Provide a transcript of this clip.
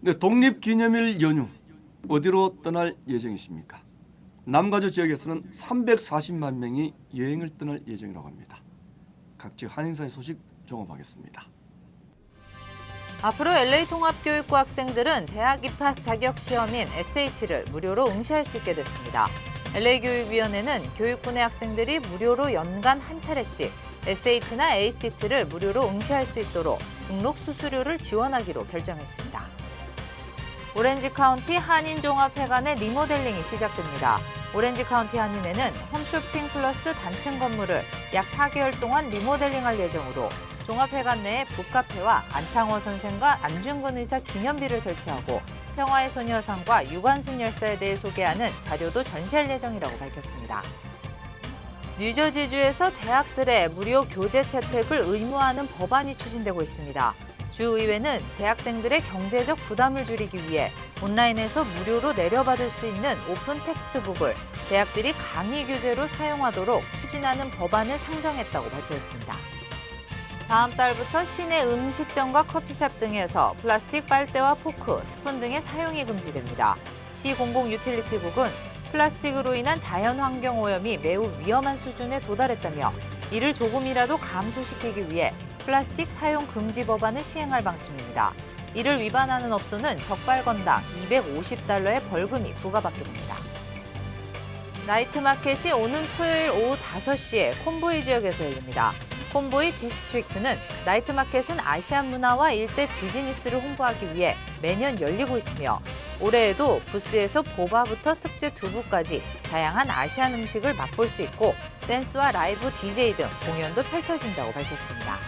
네, 독립기념일 연휴 어디로 떠날 예정이십니까? 남가주 지역에서는 340만 명이 여행을 떠날 예정이라고 합니다. 각지 한인사의 소식 종합하겠습니다. 앞으로 LA 통합교육부 학생들은 대학 입학 자격 시험인 SAT를 무료로 응시할 수 있게 됐습니다. LA 교육위원회는 교육부 내 학생들이 무료로 연간 한 차례씩 SAT나 ACT를 무료로 응시할 수 있도록 등록 수수료를 지원하기로 결정했습니다. 오렌지 카운티 한인종합회관의 리모델링이 시작됩니다. 오렌지 카운티 한인회는 홈쇼핑 플러스 단층 건물을 약 4개월 동안 리모델링할 예정으로 종합회관 내에 북카페와 안창호 선생과 안중근 의사 기념비를 설치하고 평화의 소녀상과 유관순 열사에 대해 소개하는 자료도 전시할 예정이라고 밝혔습니다. 뉴저지주에서 대학들의 무료 교재 채택을 의무화하는 법안이 추진되고 있습니다. 주의회는 대학생들의 경제적 부담을 줄이기 위해 온라인에서 무료로 내려받을 수 있는 오픈 텍스트북을 대학들이 강의 교재로 사용하도록 추진하는 법안을 상정했다고 발표했습니다. 다음 달부터 시내 음식점과 커피숍 등에서 플라스틱 빨대와 포크, 스푼 등의 사용이 금지됩니다. 시 공공 유틸리티국은 플라스틱으로 인한 자연 환경 오염이 매우 위험한 수준에 도달했다며 이를 조금이라도 감소시키기 위해 플라스틱 사용 금지 법안을 시행할 방침입니다. 이를 위반하는 업소는 적발 건당 250달러의 벌금이 부과받게 됩니다. 나이트 마켓이 오는 토요일 오후 5시에 콤보이 지역에서 열립니다. 콤보이 디스트릭트는 나이트 마켓은 아시안 문화와 일대 비즈니스를 홍보하기 위해 매년 열리고 있으며 올해에도 부스에서 보바부터 특제 두부까지 다양한 아시안 음식을 맛볼 수 있고 댄스와 라이브 DJ 등 공연도 펼쳐진다고 밝혔습니다.